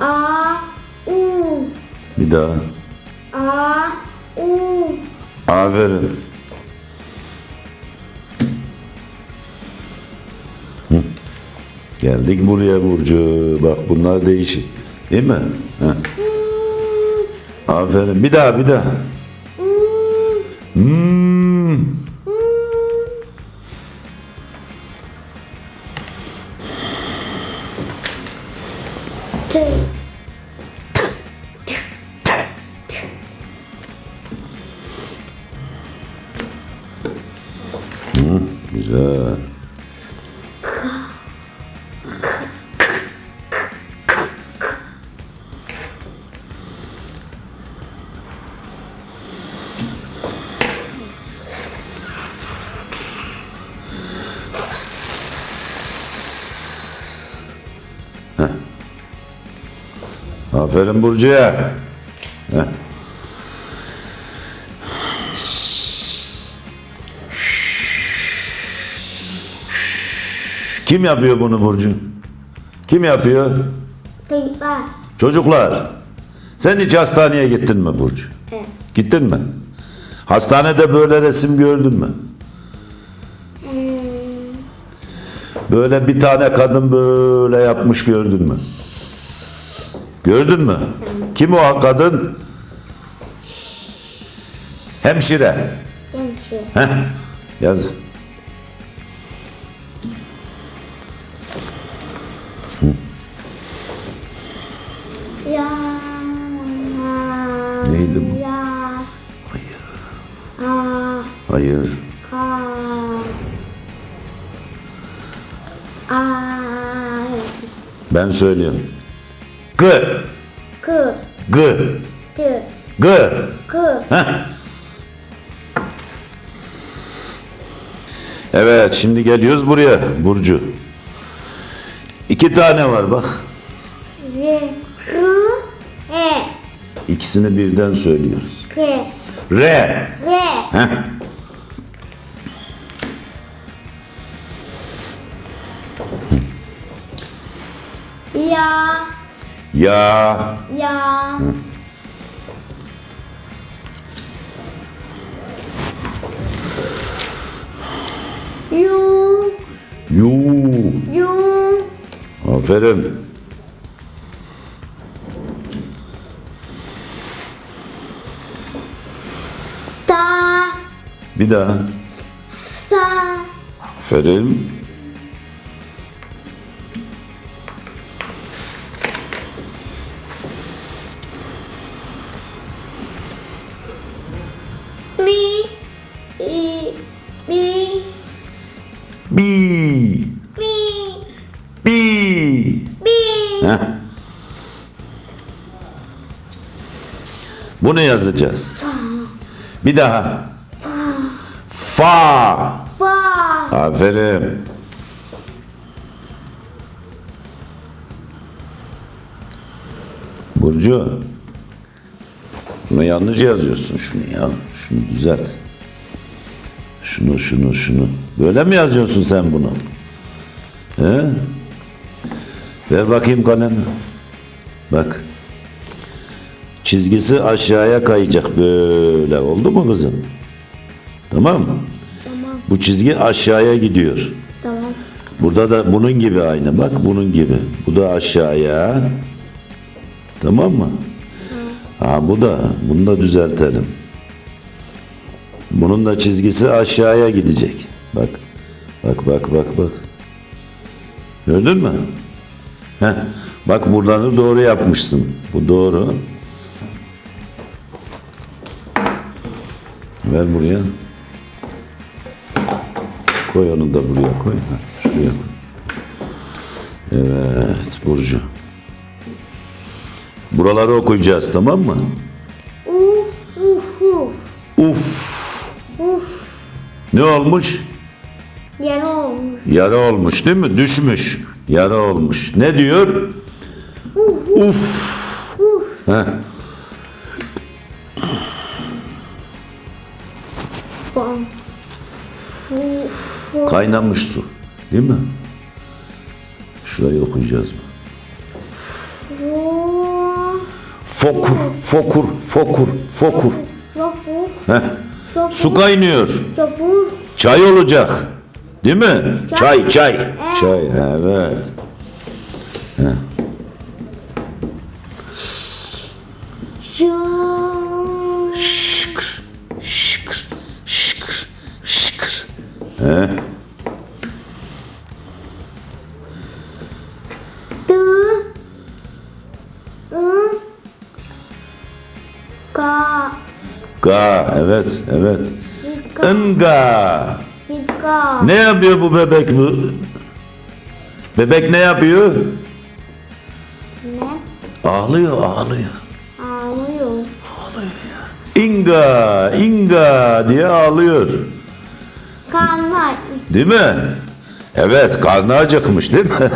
A U Bir daha. A U Aferin. Hı. Geldik buraya Burcu. Bak bunlar değişik. Değil mi? Heh. Aferin. Bir daha bir daha. Hmm. Güzel. Heh. Aferin Burcu'ya. Kim yapıyor bunu Burcu? Kim yapıyor? Çocuklar. Çocuklar. Sen hiç hastaneye gittin mi Burcu? Evet. Gittin mi? Hastanede böyle resim gördün mü? Hmm, Böyle bir tane kadın böyle yapmış gördün mü? Gördün mü? Kim o kadın? Hemşire. hemşire. Heh, yaz. Ya. Neydi bu? Ya. Hayır. A Hayır. Ka A Ben söylüyorum. G. K G. T G. K Heh. Evet şimdi geliyoruz buraya Burcu. İki tane var bak. R R E İkisini birden söylüyoruz. K R. R Heh. Ya Ya. Ya Yu Yu. Yu Aferin. Ta Bir daha. Ta Aferin. Bi. Heh. Bunu yazacağız. Bir daha. Fa. Fa Aferin. Burcu. Bunu yanlış yazıyorsun şunu ya. Şunu düzelt. Şunu şunu şunu. Böyle mi yazıyorsun sen bunu? He? Ver bakayım kalemi. Bak. Çizgisi aşağıya kayacak böyle. Oldu mu kızım? Tamam mı? Tamam Bu çizgi aşağıya gidiyor. tamam Burada da bunun gibi aynı bak bunun gibi. Bu da aşağıya. Tamam mı? Ha bu da bunu da düzeltelim. Bunun da çizgisi aşağıya gidecek. Bak. Bak bak bak bak. Gördün mü? Heh. Bak buradan doğru yapmışsın. Bu doğru. Ver buraya. Koy onu da buraya koy. Ha, şuraya koy. Evet Burcu. Buraları okuyacağız tamam mı? Uf uf uf Uf. Uf Ne olmuş? Yara olmuş Yara olmuş değil mi? Düşmüş. Yara olmuş. Ne diyor? Uf. Heh. Fu fu Kaynamış su. Değil mi? Şurayı okuyacağız mı? Fokur, fokur, fokur, fokur. Heh. Su kaynıyor. Çay olacak. Değil mi? Çay, çay. Çay, evet. Şu. Şıkır, şıkır, şıkır, şıkır. He? Tı. I. Ka. Ga, evet, evet. Ka. Inga. Ne yapıyor bu bebek? Bebek ne yapıyor? Ne? Ağlıyor, ağlıyor. Ağlıyor. Inga, inga diye ağlıyor. Kanlar. Değil mi? Evet, karnı acıkmış değil mi?